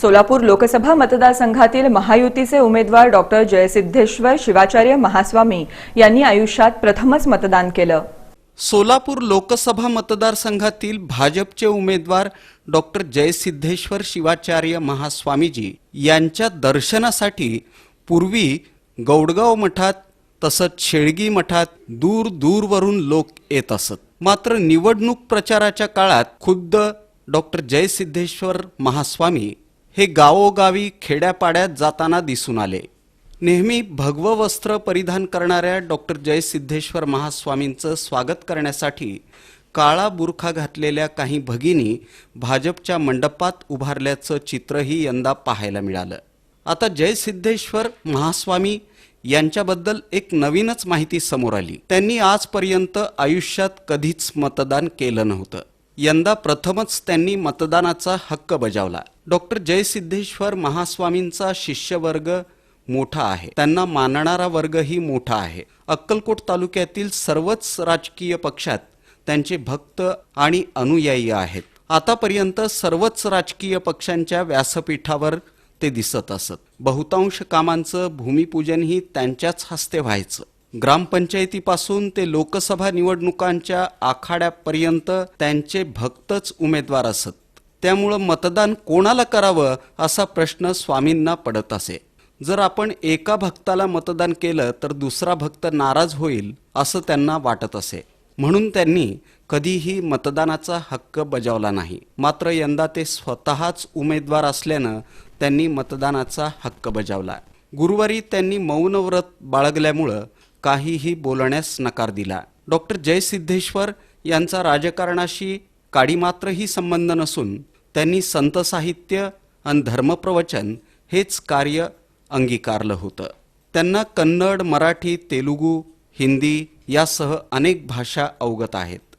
सोलापूर लोकसभा मतदारसंघातील महायुतीचे उमेदवार डॉक्टर जयसिद्धेश्वर शिवाचार्य महास्वामी यांनी आयुष्यात प्रथमच मतदान केलं. सोलापूर लोकसभा मतदारसंघातील भाजपचे उमेदवार डॉक्टर जयसिद्धेश्वर शिवाचार्य महास्वामीजी यांच्या दर्शनासाठी पूर्वी गौडगाव मठात तसंच शेळगी मठात दूर दूरवरून लोक येत असत. मात्र निवडणूक प्रचाराच्या काळात खुद्द डॉक्टर जयसिद्धेश्वर महास्वामी हे गावोगावी खेड्यापाड्यात जाताना दिसून आले. नेहमी भगवं वस्त्र परिधान करणाऱ्या डॉक्टर जयसिद्धेश्वर महास्वामींचं स्वागत करण्यासाठी काळा बुरखा घातलेल्या काही भगिनी भाजपच्या मंडपात उभारल्याचं चित्रही यंदा पाहायला मिळालं. आता जयसिद्धेश्वर महास्वामी यांच्याबद्दल एक नवीनच माहिती समोर आली. त्यांनी आजपर्यंत आयुष्यात कधीच मतदान केलं नव्हतं. यंदा प्रथमच त्यांनी मतदानाचा हक्क बजावला. डॉक्टर जयसिद्धेश्वर महास्वामींचा शिष्यवर्ग मोठा आहे. त्यांना मानणारा वर्गही मोठा आहे. अक्कलकोट तालुक्यातील सर्वच राजकीय पक्षात त्यांचे भक्त आणि अनुयायी आहेत. आतापर्यंत सर्वच राजकीय पक्षांच्या व्यासपीठावर ते दिसत असत. बहुतांश कामांचं भूमिपूजनही त्यांच्याच हस्ते व्हायचं. ग्रामपंचायतीपासून ते लोकसभा निवडणुकांच्या आखाड्यापर्यंत त्यांचे भक्तच उमेदवार असत. त्यामुळं मतदान कोणाला करावं असा प्रश्न स्वामींना पडत असे. जर आपण एका भक्ताला मतदान केलं तर दुसरा भक्त नाराज होईल असं त्यांना वाटत असे. म्हणून त्यांनी कधीही मतदानाचा हक्क बजावला नाही. मात्र यंदा ते स्वतःच उमेदवार असल्यानं त्यांनी मतदानाचा हक्क बजावला. गुरुवारी त्यांनी मौनव्रत बाळगल्यामुळं काहीही बोलण्यास नकार दिला. डॉक्टर जयसिद्धेश्वर यांचा राजकारणाशी काडीमात्रही संबंध नसून त्यांनी संत साहित्य आणि धर्मप्रवचन हेच कार्य अंगीकारलं होतं. त्यांना कन्नड मराठी तेलुगू हिंदी यासह अनेक भाषा अवगत आहेत.